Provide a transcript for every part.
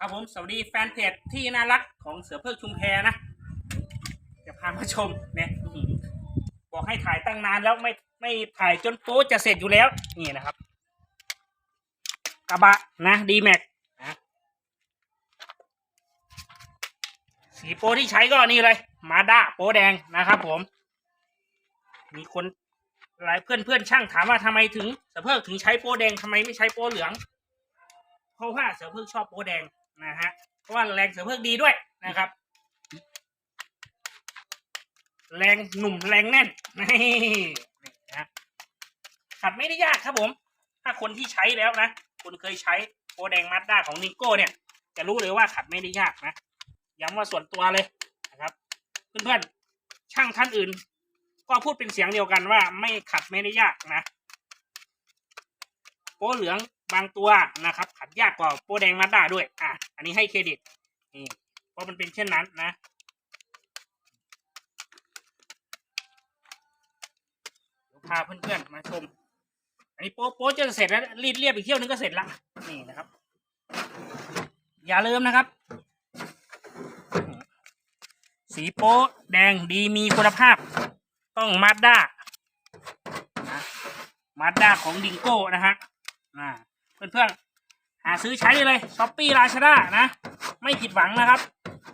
ครับผมสวัสดีแฟนเพจที่น่ารักของเสือเพิกชุมแพนะจะพามาชมเนี่ยบอกให้ถ่ายตั้งนานแล้วไม่ไม่ถ่ายจนโป๊จะเสร็จอยู่แล้ว นี่นะครับ กระบะนะดีแม็กนะสีโปที่ใช้ก็นี่เลย มาด้าโปแดงนะครับผม มีคนหลายเพื่อนเพื่อนช่างถามว่าทำไมถึงเสือเพิกถึงใช้โปแดงทำไมไม่ใช้โปเหลือง เพราะว่าเสือเพิกชอบโปแดง นะฮะเพราะว่าแรงเสือเพิกดีด้วยนะครับ แรงหนุ่มแรงแน่นนี่นะขัดไม่ได้ยากครับผม ถ้าคนที่ใช้แล้วนะคุณเคยใช้โปแดงมาสด้าของนิโก้เนี่ย จะรู้เลยว่าขัดไม่ได้ยากนะย้ำว่าส่วนตัวเลยนะครับ เพื่อนๆช่างท่านอื่น ก็พูดเป็นเสียงเดียวกันว่าไม่ขัดไม่ได้ยากนะโปเหลือง บางตัวนะครับ ขัดยากกว่าโป้แดงมาด้าด้วย อะ อันนี้ให้เครดิตนี่เพราะมันเป็นเช่นนั้นนะเดี๋ยวพาเพื่อนๆมาชม อันนี้โป๊โป๊จะเสร็จแล้วรีดเรียบอีกเที่ยวนึงก็เสร็จละนี่นะครับ อย่าลืมนะครับ สีโป๊แดงดีมีคุณภาพ ต้องมาด้านะมาด้าของดิงโก้นะฮะอ่า เพื่อนๆ หาซื้อใช้ได้เลยช้อปปี้ราชดานะ ไม่ผิดหวังนะครับ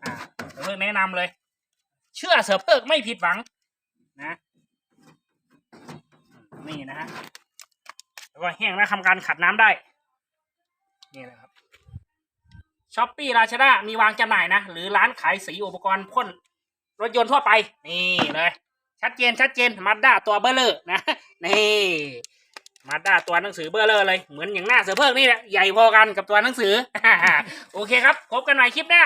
อ่าเดี๋ยวเพิ่งแนะนำเลย เชื่อเสือเพิกไม่ผิดหวังนะ นี่นะฮะแล้วก็แห้งแล้วทำการขัดน้ำได้ นี่นะครับช้อปปี้ราชดามีวางจำหน่ายนะ หรือร้านขายสีอุปกรณ์พ่นรถยนต์ทั่วไป นี่เลย ชัดเจนชัดเจนมาด้าตัวเบอร์เลอร์นะ นี่ มาด้าตัวหนังสือเบอร์เลอร์เลย เหมือนอย่างหน้าเสือเพิกนี่แหละ ใหญ่พอกันกับตัวหนังสือ โอเคครับ พบกันใหม่คลิปหน้า